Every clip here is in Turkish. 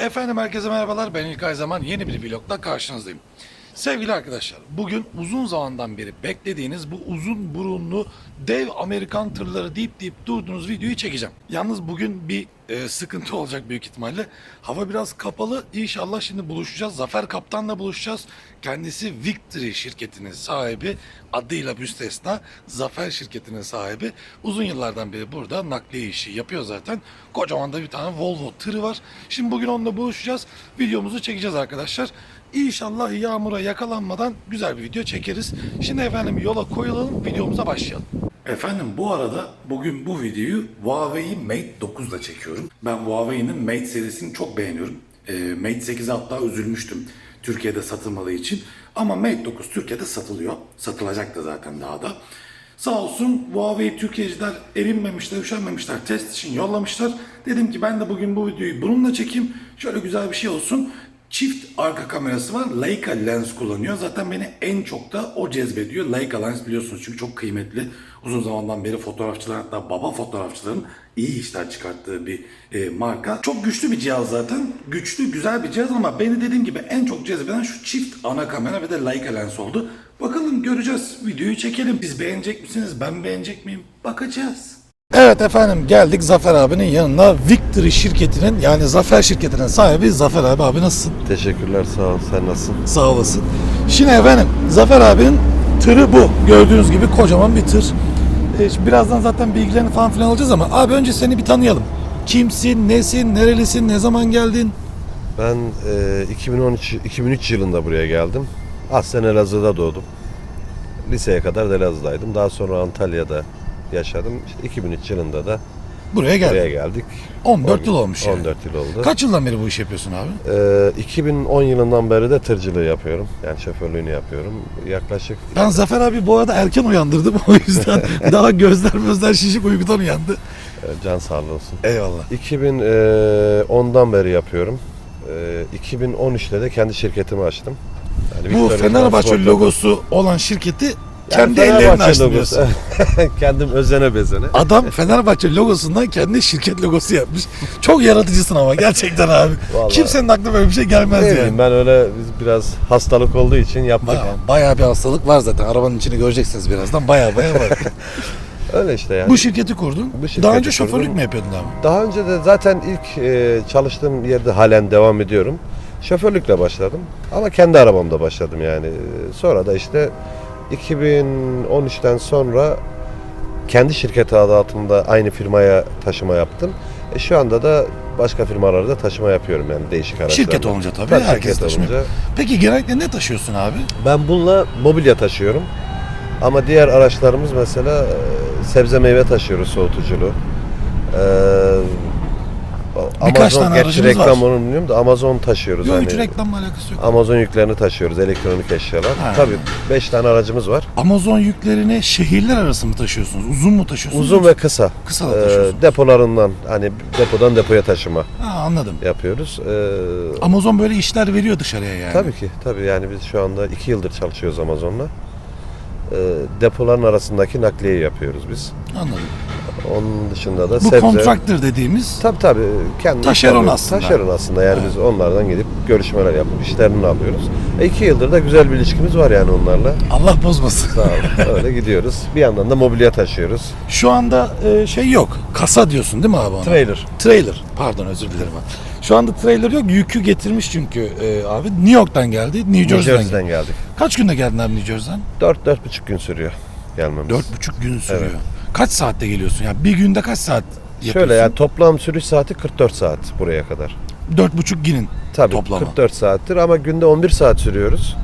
Efendim herkese merhabalar. Ben İlkay Zaman yeni bir vlogla karşınızdayım. Sevgili arkadaşlar, bugün uzun zamandan beri beklediğiniz bu uzun burunlu dev Amerikan tırları deyip deyip durduğunuz videoyu çekeceğim. Yalnız bugün bir e, sıkıntı olacak büyük ihtimalle. Hava biraz kapalı. İnşallah şimdi buluşacağız. Zafer Kaptan'la buluşacağız. Kendisi Victory şirketinin sahibi. Adıyla müstesna Zafer şirketinin sahibi. Uzun yıllardan beri burada nakliye işi yapıyor zaten. Kocaman da bir tane Volvo tırı var. Şimdi bugün onunla buluşacağız. Videomuzu çekeceğiz arkadaşlar. İnşallah yağmura yakalanmadan güzel bir video çekeriz. Şimdi efendim yola koyulalım, videomuza başlayalım. Efendim bu arada bugün bu videoyu Huawei Mate 9 ile çekiyorum. Ben Huawei'nin Mate serisini çok beğeniyorum. Ee, Mate 8'e hatta üzülmüştüm Türkiye'de satılmadığı için. Ama Mate 9 Türkiye'de satılıyor. Satılacak da zaten daha da. Sağ olsun Huawei Türkiye'ciler erinmemişler, üşenmemişler. Test için yollamışlar. Dedim ki ben de bugün bu videoyu bununla çekeyim. Şöyle güzel bir şey olsun. Çift arka kamerası var. Leica lens kullanıyor. Zaten beni en çok da o cezbediyor. Leica lens biliyorsunuz çünkü çok kıymetli. Uzun zamandan beri fotoğrafçıların hatta baba fotoğrafçıların iyi işler çıkarttığı bir e, marka. Çok güçlü bir cihaz zaten. Güçlü, güzel bir cihaz ama beni dediğim gibi en çok cezbeden şu çift ana kamera ve de Leica lens oldu. Bakalım göreceğiz. Videoyu çekelim. Siz beğenecek misiniz? Ben beğenecek miyim? Bakacağız. Evet efendim geldik Zafer abinin yanına. Victory şirketinin yani Zafer şirketinin sahibi Zafer abi. Abi nasılsın? Teşekkürler sağ ol. Sen nasılsın? Sağ olasın. Şimdi efendim Zafer abinin tırı bu. Gördüğünüz gibi kocaman bir tır. E, şimdi birazdan zaten bilgilerini falan filan alacağız ama abi önce seni bir tanıyalım. Kimsin, nesin, nerelisin, ne zaman geldin? Ben e, 2013 2003 yılında buraya geldim. Aslen Elazığ'da doğdum. Liseye kadar da Elazığ'daydım. Daha sonra Antalya'da yaşadım. İşte 2003 yılında da Buraya geldin. buraya geldik. 14 yıl olmuş yani. 14 yıl oldu. Kaç yıldan beri bu işi yapıyorsun abi? E, 2010 yılından beri de tırcılığı yapıyorum. Yani şoförlüğünü yapıyorum. Yaklaşık Ben Zafer abi bu arada erken uyandırdım o yüzden daha gözler gözler şişik uykudan uyandı. e, can sağlığı olsun. Eyvallah. 2010'dan beri yapıyorum. E, 2013'te de kendi şirketimi açtım. Yani Bu Fenerbahçe logosu olan şirketi Yani kendi ellerine Fenerbahçe logosu. diyorsun. Kendim özene bezene. Adam Fenerbahçe logosundan kendi şirket logosu yapmış. Çok yaratıcısın ama gerçekten abi. Vallahi. Kimsenin aklına böyle bir şey gelmez Ne yani. bileyim ben öyle biz biraz hastalık olduğu için yaptık. Bayağı, bayağı bir hastalık var zaten. Arabanın içini göreceksiniz birazdan. Bayağı bayağı var. Öyle işte yani. Bu şirketi kurdun. Bu şirketi Daha önce kurdum. şoförlük mü yapıyordun abi? Daha önce de zaten ilk e, çalıştığım yerde halen devam ediyorum. Şoförlükle başladım. Ama kendi arabamda başladım yani. E, Sonra da işte 2013'ten sonra kendi şirketi adı altında aynı firmaya taşıma yaptım. E, şu anda da başka firmalarda taşıma yapıyorum yani değişik araçlarla. Şirket olunca tabii. Tabii herkes taşımıyor. olunca. Peki genellikle ne taşıyorsun abi? Ben bununla mobilya taşıyorum. Ama diğer araçlarımız mesela e, sebze meyve taşıyoruz soğutuculu. Ee, Birkaç Amazon, tane gerçi aracınız var. reklam onu bilmiyorum da Amazon taşıyoruz. Yok hani. hiç reklamla alakası yok. Amazon yüklerini taşıyoruz, elektronik eşyalar. Ha. Tabii 5 tane aracımız var. Amazon yüklerini şehirler arası mı taşıyorsunuz? Uzun mu taşıyorsunuz? Uzun ve kısa. Kısa da Ee, taşıyorsunuz. depolarından hani depodan depoya taşıma Ha, anladım. yapıyoruz. Ee, Amazon böyle işler veriyor dışarıya yani. Tabii ki. Tabii yani biz şu anda 2 yıldır çalışıyoruz Amazon'la. Ee, depoların arasındaki nakliyeyi yapıyoruz biz. Anladım. Onun dışında da Bu sebze. kontraktör dediğimiz Tabii tabii. Kendi Taşeron aslında. Taşeron aslında yani biz onlardan gidip görüşmeler yapıp işlerini alıyoruz. E, iki yıldır da güzel bir ilişkimiz var yani onlarla. Allah bozmasın. Sağ ol. Öyle gidiyoruz. Bir yandan da mobilya taşıyoruz. Şu anda e, şey yok. Kasa diyorsun değil mi abi ona? Trailer. Trailer. Pardon özür dilerim abi. Şu anda trailer yok. Yükü getirmiş çünkü e, abi. New York'tan geldi. New New Jersey'den, Jersey'den geldi. geldik. Kaç günde geldin abi New Jersey'den? 4-4,5 gün sürüyor gelmemiz. Dört buçuk gün sürüyor. Evet. Kaç saatte geliyorsun? Yani bir günde kaç saat yapıyorsun? Şöyle yani toplam sürüş saati 44 saat buraya kadar. Dört buçuk günün Tabii toplama. 44 saattir ama günde 11 saat sürüyoruz.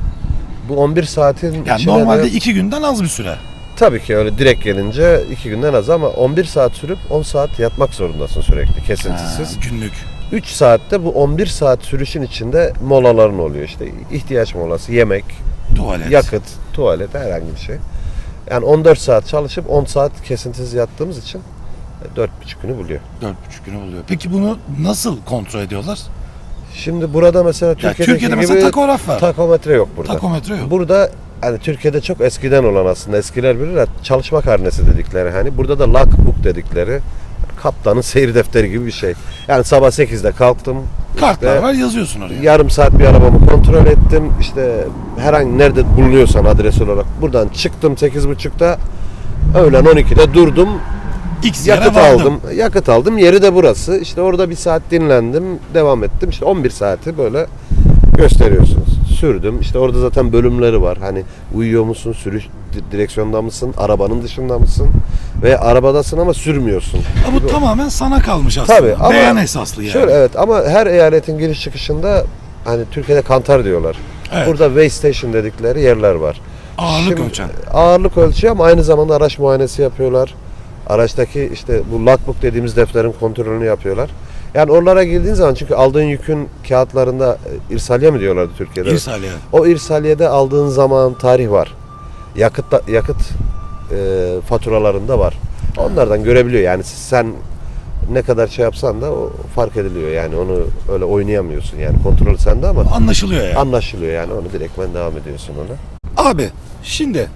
Bu 11 saatin Yani içine normalde de, günden az bir süre. tabii ki öyle direkt gelince 2 günden az ama 11 saat sürüp 10 saat yatmak zorundasın sürekli kesintisiz. Ha, günlük. 3 saatte bu 11 saat sürüşün içinde molaların oluyor işte ihtiyaç molası, yemek, Tuvalet. yakıt, tuvalet herhangi bir şey. Yani 14 saat çalışıp 10 saat kesintisiz yattığımız için 4,5 günü buluyor. Dört buçuk günü buluyor. Peki bunu nasıl kontrol ediyorlar? Şimdi burada mesela Türkiye'deki Türkiye'de gibi mesela takograf var. takometre yok burada. Takometre yok. Burada hani Türkiye'de çok eskiden olan aslında eskiler bilir çalışma karnesi dedikleri hani burada da logbook dedikleri kaptanın seyir defteri gibi bir şey. Yani sabah 8'de kalktım. Kartlar işte var yazıyorsun oraya. Yarım saat bir arabamı kontrol ettim. İşte herhangi nerede bulunuyorsan adres olarak buradan çıktım 8.30'da. Öğlen 12'de durdum. X Yakıt vardım. aldım. Yakıt aldım. Yeri de burası. İşte orada bir saat dinlendim. Devam ettim. İşte 11 saati böyle gösteriyorsunuz. Sürdüm. İşte orada zaten bölümleri var. Hani uyuyor musun? Sürüş di- direksiyonda mısın? Arabanın dışında mısın? Ve arabadasın ama sürmüyorsun. Ha, bu tamamen sana kalmış aslında. Tabii ama Beyan esaslı yani. Şöyle evet ama her eyaletin giriş çıkışında hani Türkiye'de kantar diyorlar. Evet. Burada weigh station dedikleri yerler var. Ağırlık ölçen. Ağırlık ölçüyor ama aynı zamanda araç muayenesi yapıyorlar. Araçtaki işte bu logbook dediğimiz defterin kontrolünü yapıyorlar. Yani oralara girdiğin zaman çünkü aldığın yükün kağıtlarında e, irsaliye mi diyorlardı Türkiye'de? İrsal yani. O irsaliyede aldığın zaman tarih var. Yakıt yakıt e, faturalarında var. Onlardan görebiliyor. Yani sen ne kadar şey yapsan da o fark ediliyor. Yani onu öyle oynayamıyorsun. Yani kontrol sende ama Anlaşılıyor yani. anlaşılıyor yani. Onu direktmen devam ediyorsun ona. Abi şimdi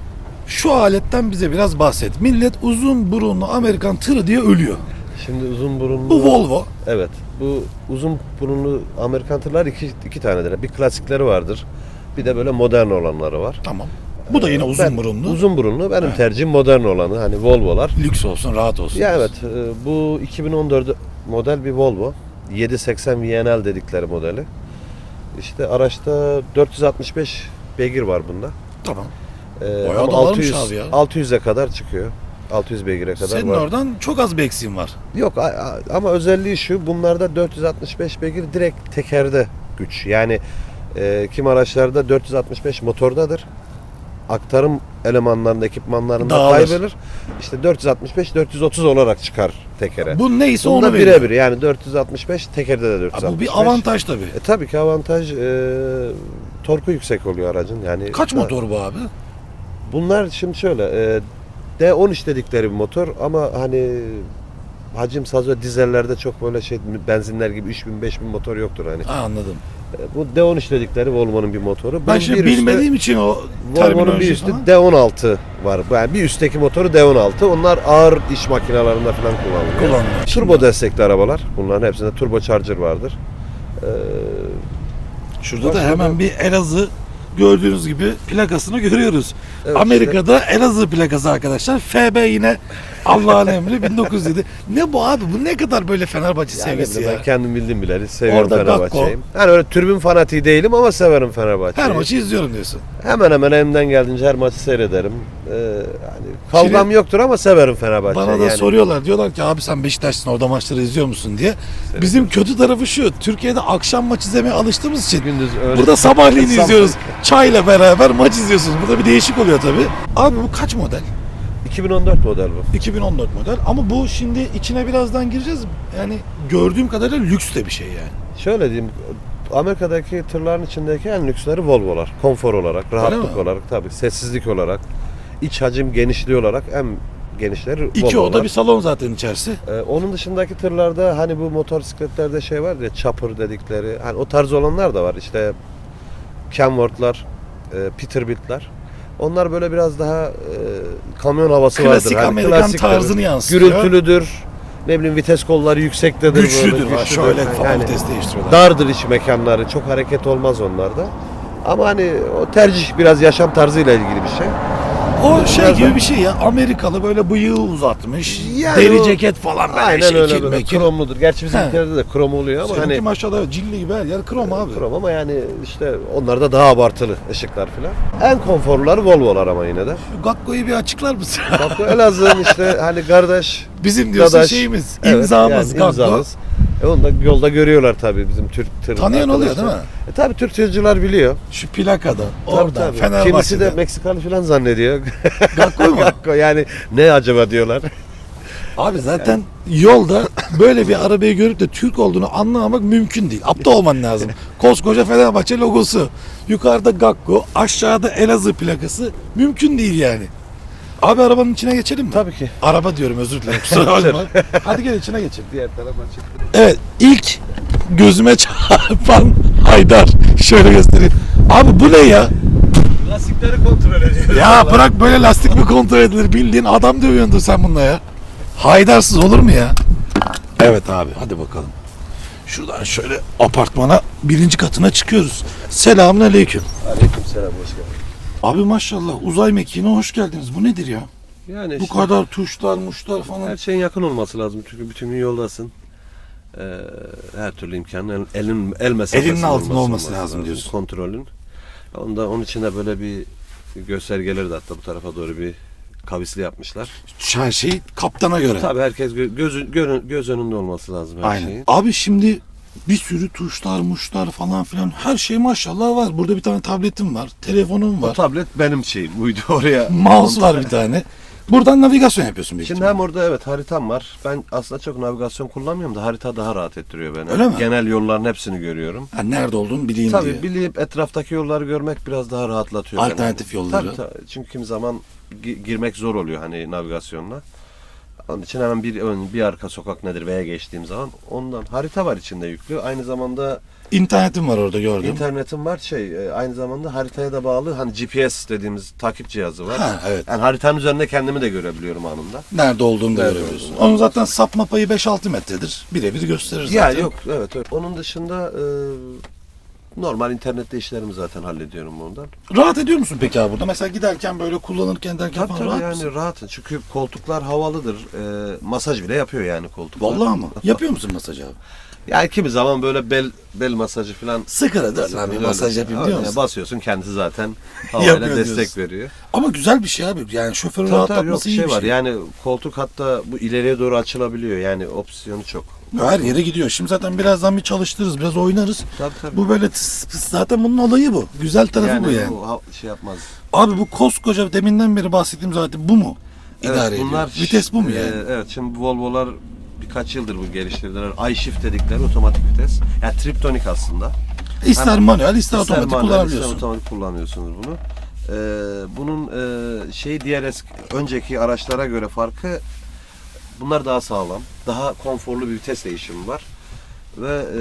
şu aletten bize biraz bahset. Millet uzun burunlu Amerikan tırı diye ölüyor. Şimdi uzun burunlu... Bu Volvo. Evet. Bu uzun burunlu Amerikan tırlar iki, iki tanedir. Bir klasikleri vardır. Bir de böyle modern olanları var. Tamam. Bu da yine uzun Ben- burunlu. Uzun burunlu. Benim Evet. tercihim modern olanı. Hani Volvo'lar. Lüks olsun, rahat olsun. Ya evet e, bu 2014 model bir Volvo. 780 VNL dedikleri modeli. İşte araçta 465 beygir var bunda. Tamam. Ee, Bayağı ama da varmış 600 abi ya. 600'e kadar çıkıyor. 600 beygire kadar Senin var. oradan çok az bir eksiğin var. Yok a- a- ama özelliği şu bunlarda 465 beygir direkt tekerde güç. Yani e, kim araçlarda 465 motordadır. Aktarım elemanlarında, ekipmanlarında Dağılır. kaybeder. İşte 465 430 olarak çıkar tekere. Bu neyse Bunda onu veriyor. birebir yani 465 tekerde de Ha, 465. Bu bir avantaj tabii. E, tabii ki avantaj e, torku yüksek oluyor aracın. Yani Kaç motor bu abi? Bunlar şimdi şöyle e, D13 dedikleri bir motor ama hani hacim saz ve dizellerde çok böyle şey benzinler gibi 3000 5000 motor yoktur hani. Ha, anladım. E, Bu D13 dedikleri Volvo'nun bir motoru. Ben Bunun şimdi bir üstü- bilmediğim için o Volvo'nun bir üstü falan. D16 var. Yani bir üstteki motoru D16. Onlar ağır iş makinelerinde falan kullanılıyor. Kullanılıyor. Turbo destekli arabalar. Bunların hepsinde turbo charger vardır. Ee, Şurada da hemen bir Elazığ gördüğünüz gibi plakasını görüyoruz. Evet, Amerika'da Elazığ plakası arkadaşlar. FB yine Allah'ın emri 1907. Ne bu abi? Bu ne kadar böyle Fenerbahçe yani sevgisi ya. ben kendim bildim bileli seviyorum Fenerbahçe'yi. Yani öyle türbün fanatiği değilim ama severim Fenerbahçe'yi. Her maçı izliyorum diyorsun. Hemen hemen elimden geldiğince her maçı seyrederim. Ee, yani kavgam Şimdi- yoktur ama severim Fenerbahçe'yi. Bana da yani. soruyorlar diyorlar ki abi sen Beşiktaş'sın orada maçları izliyor musun diye. Bizim kötü tarafı şu. Türkiye'de akşam maç izlemeye alıştığımız için Gündüz öyle. Burada sabahleyin Sabah- izliyoruz. Çayla beraber maç izliyorsunuz. Burada bir değişik oluyor tabii. Abi bu kaç model? 2014 model bu. 2014 model ama bu şimdi içine birazdan gireceğiz. Yani gördüğüm kadarıyla lüks de bir şey yani. Şöyle diyeyim. Amerika'daki tırların içindeki en lüksleri Volvo'lar. Konfor olarak, rahatlık olarak tabii, sessizlik olarak, iç hacim genişliği olarak en genişleri İki Volvo'lar. oda bir salon zaten içerisi. Ee, onun dışındaki tırlarda hani bu motosikletlerde şey var ya chopper dedikleri hani o tarz olanlar da var işte Kenworth'lar, e, Peterbilt'ler. Onlar böyle biraz daha e, kamyon havası Klasik vardır. Hani Amerikan klasiktir, tarzını yansıtıyor. Gürültülüdür. Ne bileyim vites kolları yüksektedir. Güçlüdür. böyle, ha, güçlüdür. Şöyle falan vites değiştiriyorlar. Dardır iç mekanları. Çok hareket olmaz onlarda. Ama hani o tercih biraz yaşam tarzıyla ilgili bir şey. O şey Biraz gibi da- bir şey ya. Amerikalı böyle bıyığı uzatmış. Yani deri o- ceket falan böyle Aynen şekil öyle böyle mekil. kromludur. Gerçi bizim He. ülkelerde de krom oluyor ama Seninki hani maşallah cilli gibi her yer krom abi. Krom ama yani işte onlarda daha abartılı ışıklar falan. En konforluları Volvo'lar ama yine de. Şu Gakko'yu bir açıklar mısın? Bak bu Elazığ'ın işte hani kardeş, Bizim diyorsun dadaş. şeyimiz, Evet, imzamız yani Gakko. imzamız. E onu da yolda görüyorlar tabii bizim Türk tır Tanıyan oluyor değil mi? E tabii Türk tırcılar biliyor. Şu plakada, Tabii, orada, tabii. Fenerbahçe'de. Kimisi de Meksikalı falan zannediyor. Gakko mu? Gakko yani ne acaba diyorlar. Abi zaten yolda böyle bir arabayı görüp de Türk olduğunu anlamamak mümkün değil. Aptal olman lazım. Koskoca Fenerbahçe logosu. Yukarıda Gakko, aşağıda Elazığ plakası. Mümkün değil yani. Abi arabanın içine geçelim mi? Tabii ki. Araba diyorum özür dilerim. Kusura bakma. Hadi gel içine geçelim. Diğer tarafa çık. Evet ilk gözüme çarpan Haydar. Şöyle göstereyim. Abi bu ne ya? Lastikleri kontrol ediyor. Ya bırak böyle lastik mi kontrol edilir? Bildiğin adam dövüyordur sen bununla ya. Haydarsız olur mu ya? Evet abi hadi bakalım. Şuradan şöyle apartmana birinci katına çıkıyoruz. Selamun aleyküm. Aleyküm selam hoş geldin. Abi maşallah uzay mekiğine hoş geldiniz. Bu nedir ya? Yani Bu işte kadar tuşlar muşlar falan. her şeyin yakın olması lazım çünkü bütün gün yoldasın. Ee, her türlü imkanın el- elin el mesafesinde Elinin altında olması lazım diyorsun. Kontrolün. Onda onun için de böyle bir göstergeleri de hatta bu tarafa doğru bir kavisli yapmışlar. Her şey kaptana göre. Tabii herkes gö- göz, gö- göz önünde olması lazım her Aynen. şeyin. Abi şimdi bir sürü tuşlar muşlar falan filan her şey maşallah var. Burada bir tane tabletim var, telefonum O var, tablet benim şeyim uydu oraya. mouse var bir tane. Buradan navigasyon yapıyorsun büyük Şimdi ihtimalle. hem orada evet haritam var. Ben aslında çok navigasyon kullanmıyorum da harita daha rahat ettiriyor beni. Öyle mi? Genel yolların hepsini görüyorum. Ha, nerede olduğunu bileyim Tabii diye. bilip etraftaki yolları görmek biraz daha rahatlatıyor. beni. Alternatif yolları. Tabii, tabii. Çünkü kimi zaman gi- girmek zor oluyor hani navigasyonla. Onun için hemen bir ön bir arka sokak nedir veya geçtiğim zaman ondan harita var içinde yüklü. Aynı zamanda İnternetim var orada gördüm. internetim var şey e, aynı zamanda haritaya da bağlı hani GPS dediğimiz takip cihazı var. Ha, evet. Yani haritanın üzerinde kendimi de görebiliyorum anında. Nerede olduğunu da Nerede görebiliyorsun. olduğunu. Onun zaten sapma payı 5-6 metredir. Birebir gösterir zaten. Ya yok evet, evet. Onun dışında e, normal internette işlerimi zaten hallediyorum bundan. Rahat ediyor musun peki abi burada? Mesela giderken böyle kullanırken derken Tabii falan tabii rahat yani mısın? rahat. Çünkü koltuklar havalıdır. E, masaj bile yapıyor yani koltuklar. Vallahi mı? Yapıyor musun masaj abi? Yani kimi zaman böyle bel bel masajı falan Sıkıra dön lan bir Öyle. masaj yapayım diyor Öyle musun? Basıyorsun kendisi zaten havayla Yapıyor destek diyorsun. veriyor. Ama güzel bir şey abi. Yani şoförün Tabii tabii yok rahatlatması iyi şey bir var. şey. Yani koltuk hatta bu ileriye doğru açılabiliyor. Yani opsiyonu çok. Her yere gidiyor. Şimdi zaten birazdan bir çalıştırırız, biraz oynarız. Tabii tabii. Bu böyle tıs pıs zaten bunun olayı bu. Güzel tarafı bu yani. bu ha- şey yapmaz. Abi bu koskoca deminden beri bahsettiğim zaten bu mu? Evet, İdare ediyor. Vites bu mu e, yani? evet şimdi Volvo'lar birkaç yıldır bu geliştirdiler. iShift dedikleri otomatik vites. Yani triptonik aslında. ister hem- manuel ister İster otomatik manuel, kullanabiliyorsun. ister otomatik kullanıyorsunuz bunu. Ee, bunun e, şey diğer eski, önceki araçlara göre farkı bunlar daha sağlam. Daha konforlu bir vites değişimi var. Ve e,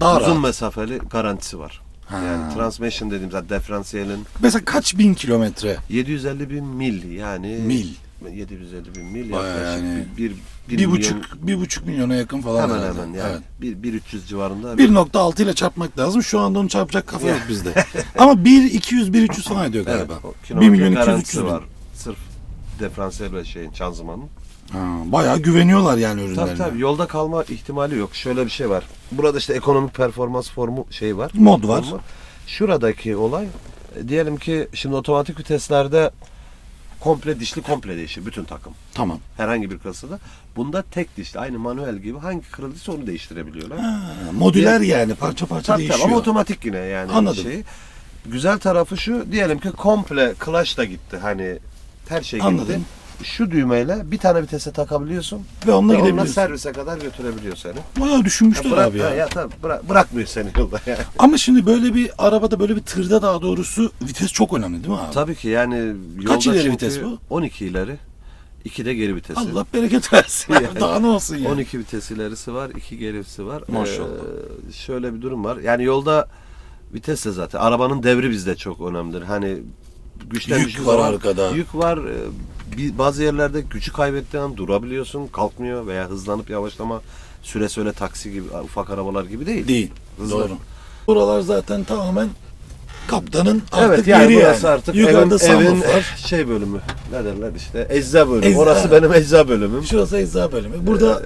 Daha uzun rahat. mesafeli garantisi var. Ha. Yani transmission dediğimiz yani diferansiyelin Mesela kaç bin kilometre? 750 bin mil yani Mil. 750 bin mil Bayağı yaklaşık yani bir, bir, bir Bir milyon- buçuk, bir buçuk milyona yakın falan. hemen herhalde. hemen yani Evet. bir, bir 300 civarında 1.6 ile çarpmak lazım. Şu anda onu çarpacak kafa yok bizde. Ama 1 200 1 300 falan ediyor Evet, galiba. o 1 kilometre milyon 200 garantisi 300 bin. var. Diferansiyel ve şeyin şanzımanın. Ha, bayağı güveniyorlar yani ürünlerine. Tabii tabii yolda kalma ihtimali yok. Şöyle bir şey var. Burada işte ekonomik performans formu şey var. Mod var. Formu. Şuradaki olay e, diyelim ki şimdi otomatik viteslerde komple dişli komple değişir bütün takım. Tamam. Herhangi bir kasada. Bunda tek dişli aynı manuel gibi hangi kırıldıysa onu değiştirebiliyorlar. Ha, modüler yani parça parça Tabii değişiyor. tabii ama otomatik yine yani Anladım. şey. Güzel tarafı şu diyelim ki komple clutch da gitti hani her şey gitti. Anladım. Şu düğmeyle bir tane vitese takabiliyorsun Ve onunla onunla gidebiliyorsun. servise kadar götürebiliyor seni. Bayağı düşünmüşler bırak, abi ya. ya, tabii bırak, bırakmıyor seni yolda yani. Ama şimdi böyle bir arabada böyle bir tırda daha doğrusu vites çok önemli değil mi abi? Tabii ki yani yolda Kaç ileri çünkü vites bu? 12 ileri. 2 de geri vitesi. Allah bereket versin. Yani daha ne olsun ya. 12 vites ilerisi var, 2 gerisi var. Maşallah. Ee, şöyle bir durum var. Yani yolda vites de zaten. Arabanın devri bizde çok önemlidir. Hani güçten Yük var zaman- arkada. Yük var. Ee, bir- Bazı yerlerde gücü kaybettiğin an durabiliyorsun, kalkmıyor veya hızlanıp yavaşlama süresi öyle taksi gibi ufak arabalar gibi değil. Değil. Hızlı. Doğru. Buralar zaten tamamen kaptanın artık Evet yani yeri burası yani. artık Yukarıda evin, evin var. şey bölümü. Ne derler işte ecza bölümü. Ecza. Orası benim ecza bölümüm. Şurası ecza bölümü. Burada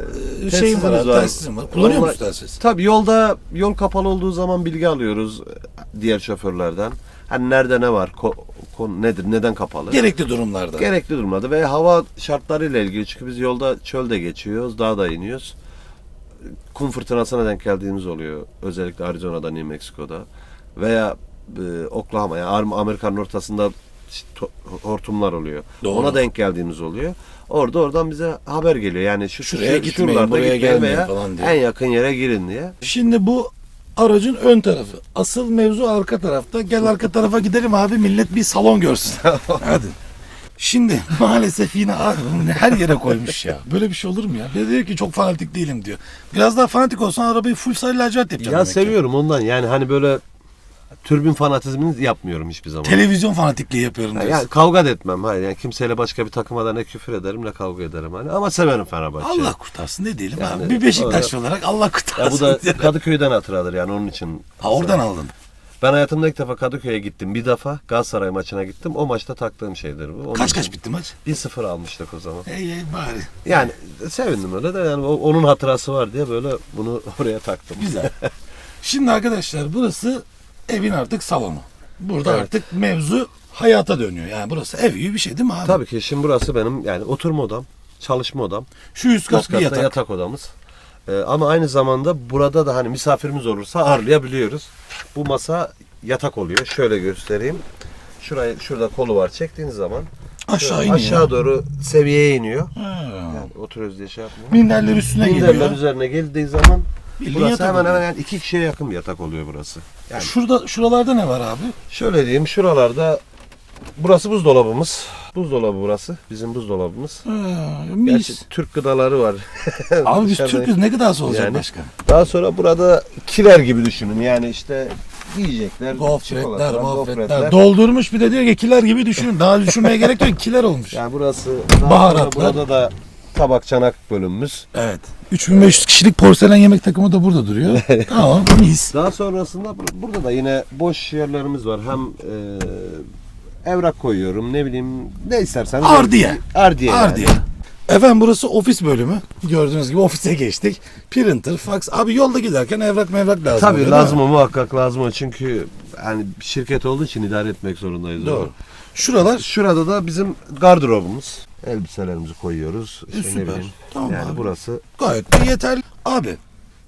e, şeyim var, abi, telsizim var. Kullanıyor musun telsiz? Tabii yolda yol kapalı olduğu zaman bilgi alıyoruz e, diğer şoförlerden. Hani nerede ne var, ko- konu nedir, neden kapalı? Gerekli durumlarda. Gerekli durumlarda ve hava şartlarıyla ilgili çünkü biz yolda çölde geçiyoruz, dağda iniyoruz. Kum fırtınasına denk geldiğimiz oluyor. Özellikle Arizona'da, New Mexico'da veya e, Oklahoma yani Am- Amerika'nın ortasında işte hortumlar oluyor. Doğru. Ona denk geldiğimiz oluyor. Orada oradan bize haber geliyor. Yani şu Şuraya şu- gitmeyin, buraya gitmeyin veya falan diye. En yakın yere girin diye. Şimdi bu aracın ön tarafı. Asıl mevzu arka tarafta. Gel arka tarafa gidelim abi millet bir salon görsün. Hadi. Şimdi maalesef yine abi bunu her yere koymuş ya. Böyle bir şey olur mu ya? Bir de diyor ki çok fanatik değilim diyor. Biraz daha fanatik olsan arabayı full sarı lacivert yapacağım. Ya demek ki. seviyorum ondan. Yani hani böyle Türbin fanatizmini yapmıyorum hiçbir zaman. Televizyon fanatikliği yapıyorum diyorsun. yani kavga da etmem. Hayır yani kimseyle başka bir takıma da ne küfür ederim ne kavga ederim hani. Ama severim Fenerbahçe'yi. Allah kurtarsın ne diyelim Yani abi. Bir Beşiktaşlı olarak Allah Ya kurtarsın. bu da Kadıköy'den hatıradır yani onun için. ha, oradan aldın. Ben hayatımda ilk defa Kadıköy'e gittim. Bir defa Galatasaray maçına gittim. O maçta taktığım şeydir bu. Onun Kaç için kaç bitti maç? 1-0 almıştık o zaman. Ey ey bari. Yani sevindim öyle de yani o- onun hatırası var diye böyle bunu oraya taktım. Güzel. Şimdi arkadaşlar burası evin artık salonu. Burada Evet. artık mevzu hayata dönüyor. Yani burası ev gibi bir şey değil mi abi? Tabii ki şimdi burası benim yani oturma odam, çalışma odam, Şu üst kat üst bir yatak. yatak. odamız. Ee, ama aynı zamanda burada da hani misafirimiz olursa ağırlayabiliyoruz. Bu masa yatak oluyor. Şöyle göstereyim. Şurayı şurada kolu var. Çektiğiniz zaman Aşağı iniyor. aşağı doğru seviyeye iniyor. Ha. Yani oturuyoruz diye şey yapmıyor. Minderler üstüne Minderler geliyor. üzerine geldiği zaman Bildiğin burası yatak hemen oluyor. hemen iki kişiye yakın bir yatak oluyor burası. Yani Şurada şuralarda ne var abi? Şöyle diyeyim şuralarda burası buzdolabımız. Buzdolabı burası. Bizim buzdolabımız. Ha, Gerçi mis. Türk gıdaları var. Abi biz Dışarıda- Türk'üz ne gıdası olacak Yani. başka? Daha sonra burada kiler gibi düşünün. Yani işte yiyecekler, Gofretler, çikolatalar, gofretler. Doldurmuş bir de diyor ki kiler gibi düşünün. Daha düşünmeye gerek yok. Kiler olmuş. Yani burası daha Baharatlar. Burada da tabak çanak bölümümüz. Evet. 3500 kişilik porselen yemek takımı da burada duruyor. tamam mis. Daha sonrasında bur- burada da yine boş yerlerimiz var. Hem e, evrak koyuyorum ne bileyim ne istersen. Ardiye. Ardiye. yani. Ardiye. Efendim burası ofis bölümü. Gördüğünüz gibi ofise geçtik. Printer, fax. Abi yolda giderken evrak mevrak lazım. Tabii oluyor, lazım o muhakkak lazım o çünkü yani bir şirket olduğu için idare etmek zorundayız. Doğru. Şuralar Şurada da bizim gardırobumuz. Elbiselerimizi koyuyoruz. E, İşte süper. bileyim. Tamam yani abi. burası gayet de yeterli. Abi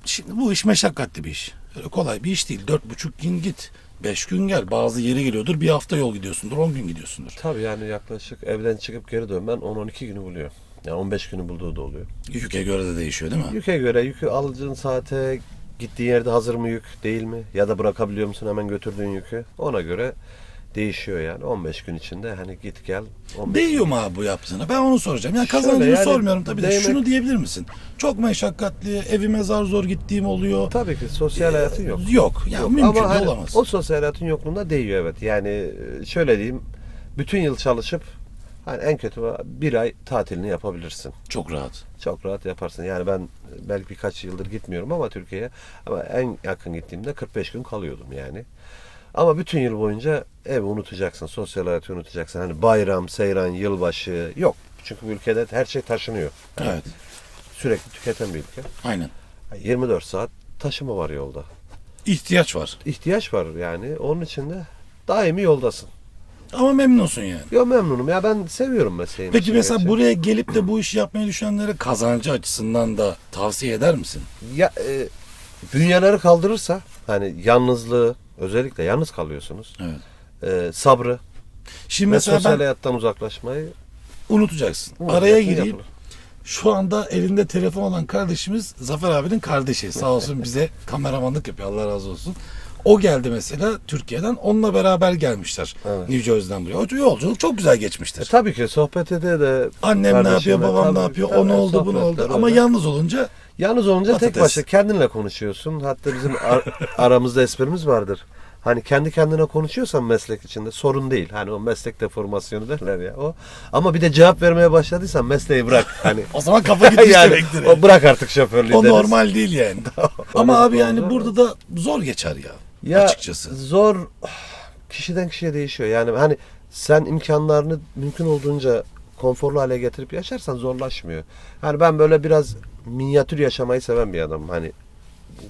şimdi bu iş meşakkatli bir iş. Öyle kolay bir iş değil. Dört buçuk gün git. Beş gün gel. Bazı yeri geliyordur. Bir hafta yol gidiyorsundur. On gün gidiyorsundur. tabii yani yaklaşık evden çıkıp geri dönmen 10-12 günü buluyor. Yani 15 günü bulduğu da oluyor. Yüke göre de değişiyor değil mi? Yüke göre yükü alacağın saate gittiğin yerde hazır mı yük değil mi? Ya da bırakabiliyor musun hemen götürdüğün yükü? Ona göre değişiyor yani 15 gün içinde hani git gel. 15 Değiyor mu abi bu yaptığına? Ben onu soracağım. Yani Şöyle kazancını yani sormuyorum tabii de. değmek- Şunu diyebilir misin? Çok meşakkatli, evime zar zor gittiğim oluyor. Tabii ki sosyal hayatın yok. Yok. Ya Yok. mümkün Ama de hani olamaz. o sosyal hayatın yokluğunda değiyor evet. Yani e, şöyle diyeyim. Bütün yıl çalışıp hani en kötü bir ay tatilini yapabilirsin. Çok rahat. Çok rahat yaparsın. Yani ben belki birkaç yıldır gitmiyorum ama Türkiye'ye ama en yakın gittiğimde 45 gün kalıyordum yani. Ama bütün yıl boyunca evi unutacaksın, sosyal hayatı unutacaksın. Hani bayram, seyran, yılbaşı yok. Çünkü bu ülkede her şey taşınıyor. Evet. Sürekli tüketen bir ülke. Aynen. 24 saat taşıma var yolda. İhtiyaç var. ihtiyaç var yani. Onun için de daimi yoldasın. Ama memnunsun yani. Yo memnunum ya ben seviyorum mesleğimi. Peki mesela gerçekten. buraya gelip de bu işi yapmayı düşünenlere kazancı açısından da tavsiye eder misin? ya e, bünyeleri kaldırırsa hani yalnızlığı özellikle yalnız kalıyorsunuz. Evet. E, sabrı Şimdi ve mesela sosyal ben hayattan uzaklaşmayı unutacaksın. unutacaksın, Araya gireyim. yapılır. Şu anda elinde telefon olan kardeşimiz Zafer abinin kardeşi. Sağ olsun bize kameramanlık yapıyor. Allah razı olsun. O geldi mesela Türkiye'den. Onunla beraber gelmişler. Evet. New Jersey'den buraya. O yolculuk çok güzel E, geçmiştir. tabii ki sohbet ede de Annem ne kardeşimle, yapıyor, babam ne tabii, yapıyor, tabii, o ne oldu, bu ne sohbetler oldu. Ama öyle. yalnız olunca Yalnız olunca tek Patates. başına kendinle konuşuyorsun. Hatta bizim ar- aramızda esprimiz vardır. Hani kendi kendine konuşuyorsan meslek içinde sorun değil. Hani o meslek deformasyonu derler ya o. Ama bir de cevap vermeye başladıysan mesleği bırak. Hani o zaman kafa gitmiş yani demektir. o bırak artık şoförlüğü O deriz. normal değil yani. Ama abi yani burada da zor geçer ya. Ya açıkçası. zor kişiden kişiye değişiyor. Yani hani sen imkanlarını mümkün olduğunca konforlu hale getirip yaşarsan zorlaşmıyor. Hani ben böyle biraz minyatür yaşamayı seven bir adamım. Hani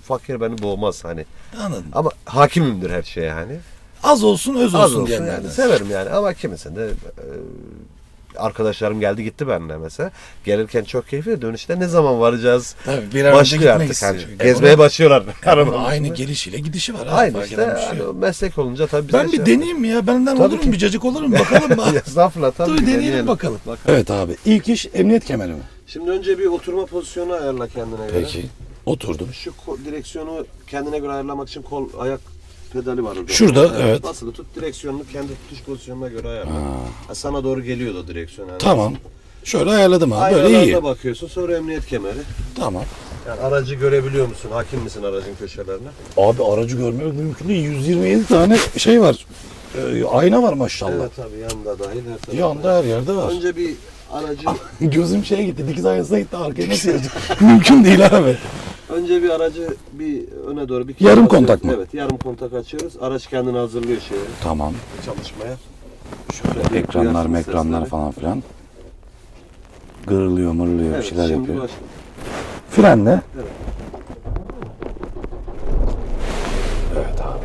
fakir beni boğmaz hani. Anladın. Ama hakimimdir her şeye hani. Az olsun öz olsun, Az olsun diyenlerden. yani. Severim yani ama kimisinde e, arkadaşlarım geldi gitti benimle mesela. Gelirken çok keyifli dönüşte ne zaman varacağız? Tabii bir an önce Başlıyor gitmek artık. Hani istiyor. E, gezmeye bunun- başlıyorlar. Ama arabamın aynı gelişiyle gidişi var. abi. Aynı Fark işte. eden bir şey hani yok. meslek olunca tabii bize Ben bir şey deneyeyim mi ya? Benden Tabii olur ki. mu? Bir cacık olur mu? Bakalım mı? Estağfurullah tabii. Dur deneyelim deneyelim. bakalım. Evet abi. İlk iş emniyet kemeri mi? Şimdi önce bir oturma pozisyonu ayarla kendine göre. Peki. Oturdum. Şu ko- direksiyonu kendine göre ayarlamak için kol ayak pedali var orada. Şurada, evet. Basılı tut direksiyonunu kendi tutuş pozisyonuna göre ayarla. Ha, sana doğru geliyordu direksiyon. Yani. Tamam. Şöyle ayarladım abi. Böyle iyi. Aynalarına bakıyorsun sonra emniyet kemeri. Tamam. Yani aracı görebiliyor musun? Hakim misin aracın köşelerine? Abi aracı görmek mümkün değil. 127 tane şey var. Ee, ayna var maşallah. Evet tabii yanında dahil her tarafta. Yanda her yerde var. Önce bir aracı Gözüm şeye gitti. Dikiz aynasına gitti. Arkaya nasıl yazacak? mümkün değil abi. önce bir aracı bir öne doğru bir Yarım kontak mı? Evet, yarım kontak açıyoruz. Araç kendini hazırlıyor şeye Tamam. çalışmaya. Şöyle Bir ekranlar duyarsın mekranlar sesleri. falan filan. Gırılıyor mırılıyor bir Evet, şeyler şimdi yapıyor. baş- Frenle. Evet. Evet abi.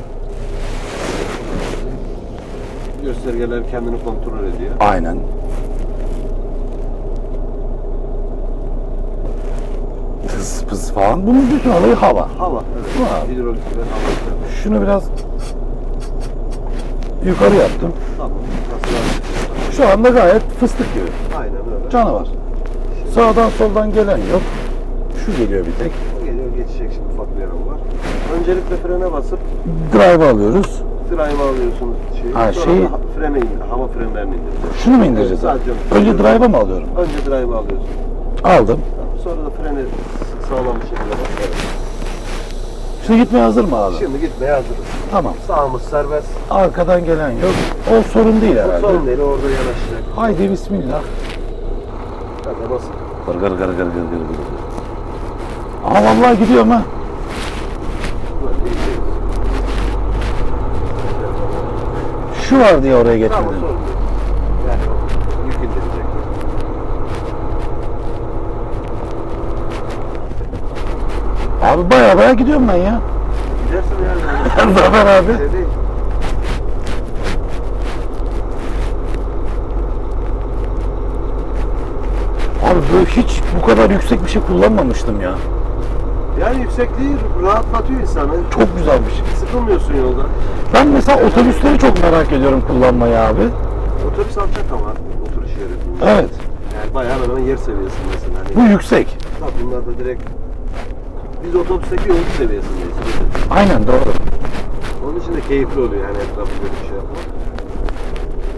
göstergeler kendini kontrol ediyor. Aynen. Pıs pıs falan. Bunun bütün olayı hava. Hava, evet. Ha. Hidrolik ve hava. Şunu biraz yukarı yaptım. Tamam. Nasıl Şu anda gayet fıstık gibi. Aynen öyle. Canavar. Sağdan soldan gelen yok. Şu geliyor bir tek. O geliyor geçecek şimdi ufak bir var. Öncelikle frene basıp Drive alıyoruz. drive alıyorsunuz şeyi. Ha, sonra şeyi- da ha- frene in, hava frenlerini indireceğiz. Şunu mu indireceğiz abi? sadece- Önce drive'a mı alıyorum? Önce drive alıyorsun. Aldım. Sonra da freni sağlam bir şekilde basıyoruz. Şimdi gitmeye hazır mı abi? Şimdi gitmeye hazırız. Tamam. Sağımız serbest. Arkadan gelen yok. O sorun değil Bu herhalde. sorun değil orada yanaşacak. Haydi bismillah. Gaza basın. Gır gır gır gır gır gır gır. Aa vallahi gidiyorum ha. İyice. Şu var diye oraya Tamam getirdim. sorun değil. Yani o yük indirecek. Abi baya baya gidiyorum ben ya. Gidersin yani. Zafer abi. Şey. Abi böyle hiç bu kadar yüksek bir şey kullanmamıştım ya. Yani yüksekliği rahatlatıyor insanı. Çok güzelmiş. Sıkılmıyorsun yolda. Ben mesela otobüsleri çok merak ediyorum kullanmayı abi. Otobüs alacak ama oturuş yeri. Evet. Yani bayağı hemen yer seviyesindesin. Hani Bu yüksek. tabii bunlar da direkt biz otobüsteki yolcu seviyesindeyiz. Aynen doğru. Onun için de keyifli oluyor yani etrafı böyle bir şey yapmak.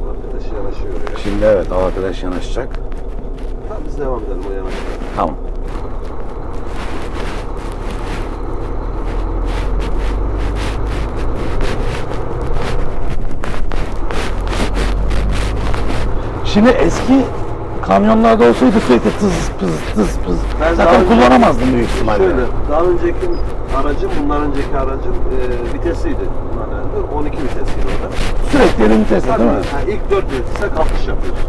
Arkadaş yanaşıyor oraya. Şimdi evet arkadaş yanaşacak. Tamam biz devam edelim o yanaşmaya. Tamam. Şimdi eski kamyonlarda olsaydı sürekli tız pız tız pız. Ben daha Zaten önce- kullanamazdım büyük ihtimalle. Şöyle, daha önceki aracım, bundan önceki aracım e, vitesliydi. Bundan önce 12 vitesliydi o da. Sürekli elim viteste Tabii, değil mi? ha, ilk 4 vitese kalkış yapıyorsun.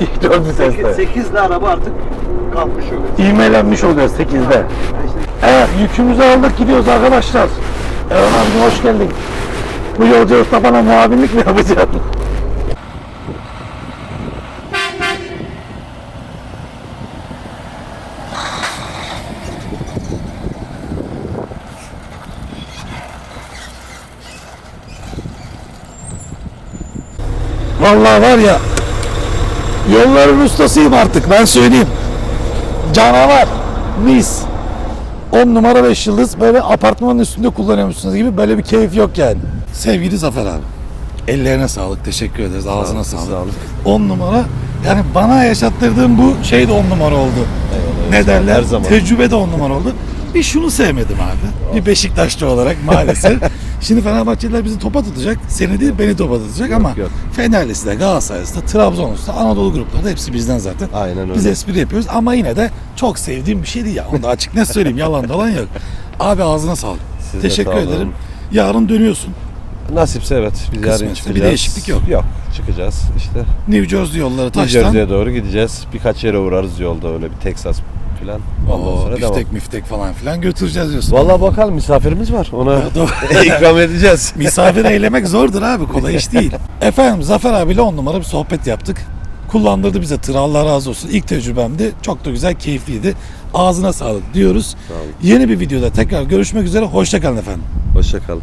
İlk dört viteste. 8 ile araba artık kalkmış oluyor. İğmelenmiş oluyor 8'de. Ha, işte Evet yükümüzü aldık gidiyoruz arkadaşlar. Erhan abi hoş geldin. Bu yolculukta bana muavinlik mi yapacaksın? Vallahi var ya yolların ustasıyım artık ben söyleyeyim. Canavar, mis. 10 numara 5 yıldız böyle apartmanın üstünde kullanıyormuşsunuz gibi böyle bir keyif yok yani. Sevgili Zafer abi. Ellerine sağlık. Teşekkür ederiz. Ağzına sağlık. sağ ol. 10 numara. Yani bana yaşattırdığın bu şey de 10 numara oldu. ne derler? her zaman. Tecrübe de 10 numara oldu. Bir şunu sevmedim abi. Bir Beşiktaşlı olarak maalesef. Şimdi Fenerbahçeliler bizi topa tutacak. Seni değil beni topa tutacak ama yok. Fenerlisi de Galatasaraylısı da Trabzonlusu da Anadolu grupları da hepsi bizden zaten. Aynen öyle. Biz espri yapıyoruz ama yine de çok sevdiğim bir şey değil ya. Onu da açık ne söyleyeyim yalan dolan yok. Abi ağzına sağlık. Siz de Teşekkür sağ olun. ederim. Yarın dönüyorsun. Nasipse evet. Biz yarın Kısmetse. çıkacağız. Bir değişiklik yok. Yok. Çıkacağız işte. New Jersey yolları New taştan. Jersey'ye doğru gideceğiz. Birkaç yere uğrarız yolda öyle bir Texas falan. Ondan Oo, sonra devam. biftek miftek falan filan götüreceğiz diyorsun. Vallahi bakalım misafirimiz var. Ona ikram edeceğiz. Misafir eylemek zordur abi kolay iş değil. Efendim Zafer abiyle on numara bir sohbet yaptık. Kullandırdı bize tır Allah razı olsun. İlk tecrübemdi. Çok da güzel keyifliydi. Ağzına sağlık diyoruz. olun. Yeni bir videoda tekrar görüşmek üzere. Hoşçakalın efendim. Hoşçakalın.